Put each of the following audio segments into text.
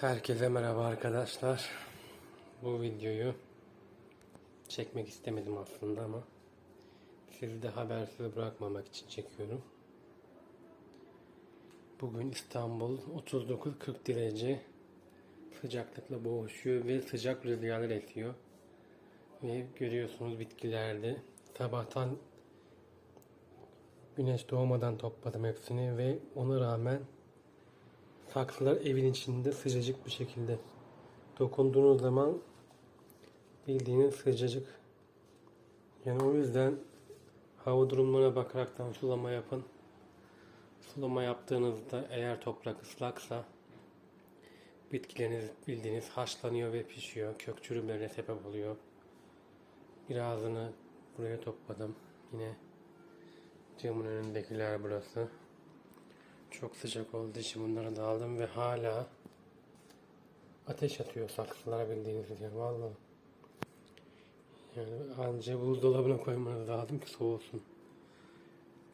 Herkese merhaba arkadaşlar. Bu videoyu çekmek istemedim aslında ama sizi de habersiz bırakmamak için çekiyorum. Bugün İstanbul 39-40 derece sıcaklıkla boğuşuyor ve sıcak rüzgarlar esiyor. Ve görüyorsunuz bitkilerde sabahtan güneş doğmadan topladım hepsini ve ona rağmen Saksılar evin içinde sıcacık bir şekilde. Dokunduğunuz zaman bildiğiniz sıcacık. Yani o yüzden hava durumlarına bakaraktan sulama yapın. Sulama yaptığınızda eğer toprak ıslaksa bitkileriniz bildiğiniz haşlanıyor ve pişiyor. Kök çürümlerine sebep oluyor. Birazını buraya topladım. Yine camın önündekiler burası. Çok sıcak olduğu için bunları da aldım ve hala ateş atıyor saksılara bildiğiniz gibi valla. Yani anca buzdolabına koymanız lazım ki soğusun.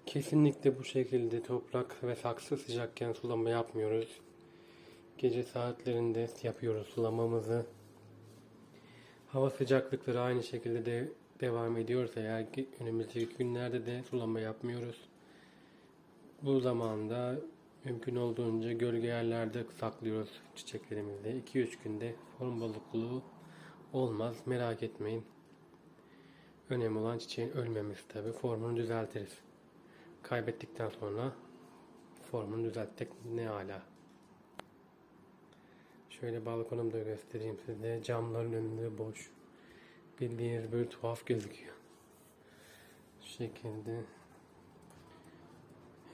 Kesinlikle bu şekilde toprak ve saksı sıcakken sulama yapmıyoruz. Gece saatlerinde yapıyoruz sulamamızı. Hava sıcaklıkları aynı şekilde de devam ediyorsa eğer önümüzdeki günlerde de sulama yapmıyoruz. Bu zamanda mümkün olduğunca gölge yerlerde saklıyoruz çiçeklerimizi. 2-3 günde form bozukluğu olmaz. Merak etmeyin. Önemli olan çiçeğin ölmemesi tabi. Formunu düzeltiriz. Kaybettikten sonra formunu düzelttik ne ala. Şöyle balkonumu da göstereyim size. Camların önünde boş. Bildiğiniz böyle tuhaf gözüküyor. Şu şekilde.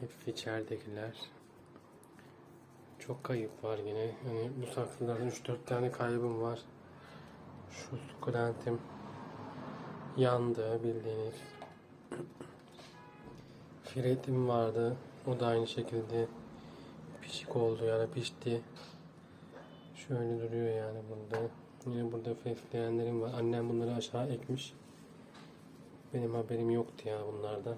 Hepsi içeridekiler. Çok kayıp var yine. Yani bu saksılardan 3-4 tane kaybım var. Şu sukulentim yandı bildiğiniz. Firetim vardı. O da aynı şekilde pişik oldu yani pişti. Şöyle duruyor yani burada. Yine burada fesleğenlerim var. Annem bunları aşağı ekmiş. Benim haberim yoktu ya bunlardan.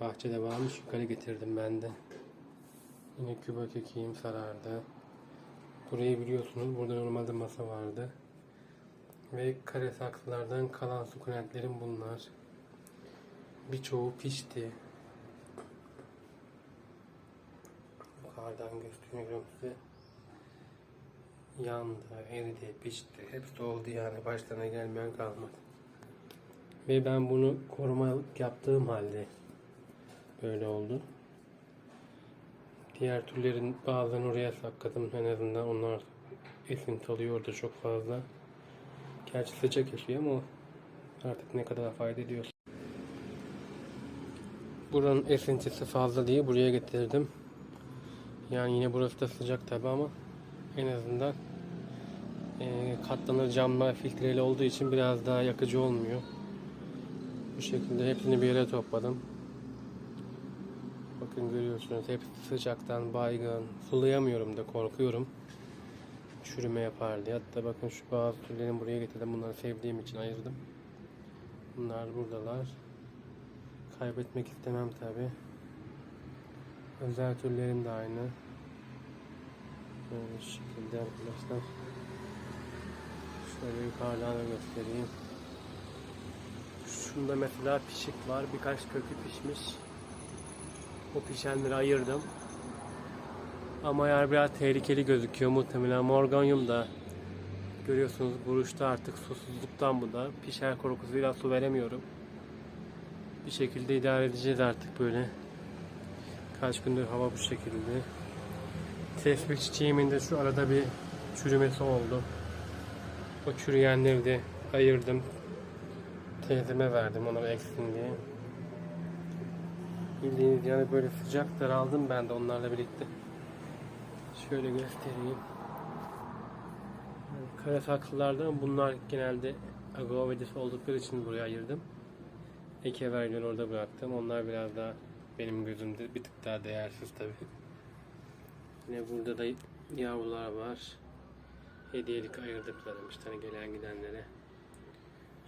Bahçede varmış yukarı getirdim ben de. Yine küba kekiğim sarardı. Burayı biliyorsunuz burada normalde masa vardı. Ve kare saksılardan kalan sukulentlerim bunlar. Birçoğu pişti. Yukarıdan gösteriyorum size. Yandı, eridi, pişti. Hepsi oldu yani. Başlarına gelmeyen kalmadı. Ve ben bunu korumalık yaptığım halde böyle oldu. Diğer türlerin bazılarını oraya sakladım. En azından onlar esinti alıyordu çok fazla. Gerçi sıcak esiyor ama artık ne kadar fayda ediyor. Buranın esintisi fazla diye buraya getirdim. Yani yine burası da sıcak tabi ama en azından e, katlanır camlar filtreli olduğu için biraz daha yakıcı olmuyor. Bu şekilde hepsini bir yere topladım. Bakın görüyorsunuz hep sıcaktan baygın. Sulayamıyorum da korkuyorum. Çürüme yapar diye. Hatta bakın şu bazı türlerini buraya getirdim. Bunları sevdiğim için ayırdım. Bunlar buradalar. Kaybetmek istemem tabi. Özel türlerim de aynı. Böyle şekilde arkadaşlar. Şöyle yukarıdan da göstereyim. Şunda mesela pişik var. Birkaç kökü pişmiş. O pişenleri ayırdım. Ama yer biraz tehlikeli gözüküyor muhtemelen. Morganyum da görüyorsunuz buruşta artık susuzluktan bu da. Pişer korkusuyla su veremiyorum. Bir şekilde idare edeceğiz artık böyle. Kaç gündür hava bu şekilde. Tesbih çiçeğimin de şu arada bir çürümesi oldu. O çürüyenleri de ayırdım. Teyzeme verdim ona eksin diye. Bildiğiniz yani böyle sıcak daraldım ben de onlarla birlikte. Şöyle göstereyim. Kara saksılardan bunlar genelde agrovedis oldukları için buraya ayırdım. Eke vergileri orada bıraktım. Onlar biraz daha benim gözümde bir tık daha değersiz tabi. Yine burada da yavrular var. Hediyelik ayırdıklarım işte hani gelen gidenlere.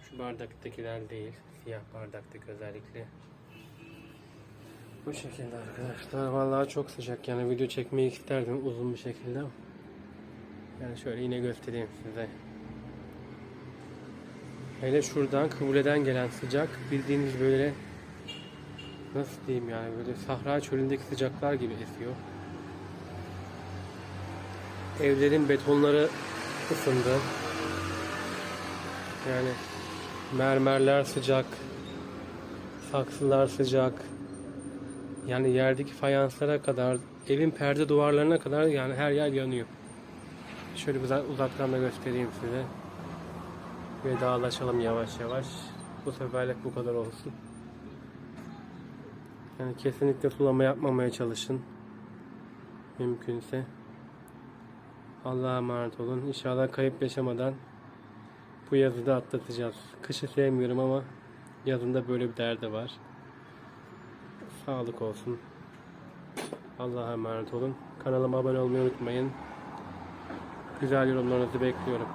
Şu bardaktakiler değil. Siyah bardaktaki özellikle. Bu şekilde arkadaşlar. Vallahi çok sıcak yani video çekmeyi isterdim uzun bir şekilde. Yani şöyle yine göstereyim size. Hele şuradan Kıble'den gelen sıcak bildiğiniz böyle nasıl diyeyim yani böyle Sahra çölündeki sıcaklar gibi esiyor. Evlerin betonları ısındı. Yani mermerler sıcak, saksılar sıcak. Yani yerdeki fayanslara kadar, evin perde duvarlarına kadar yani her yer yanıyor. Şöyle uzak, uzaktan da göstereyim size. Vedalaşalım yavaş yavaş. Bu seferlik bu kadar olsun. Yani kesinlikle sulama yapmamaya çalışın. Mümkünse. Allah'a emanet olun. İnşallah kayıp yaşamadan bu yazı da atlatacağız. Kışı sevmiyorum ama yazında böyle bir derdi var. Sağlık olsun. Allah'a emanet olun. Kanalıma abone olmayı unutmayın. Güzel yorumlarınızı bekliyorum.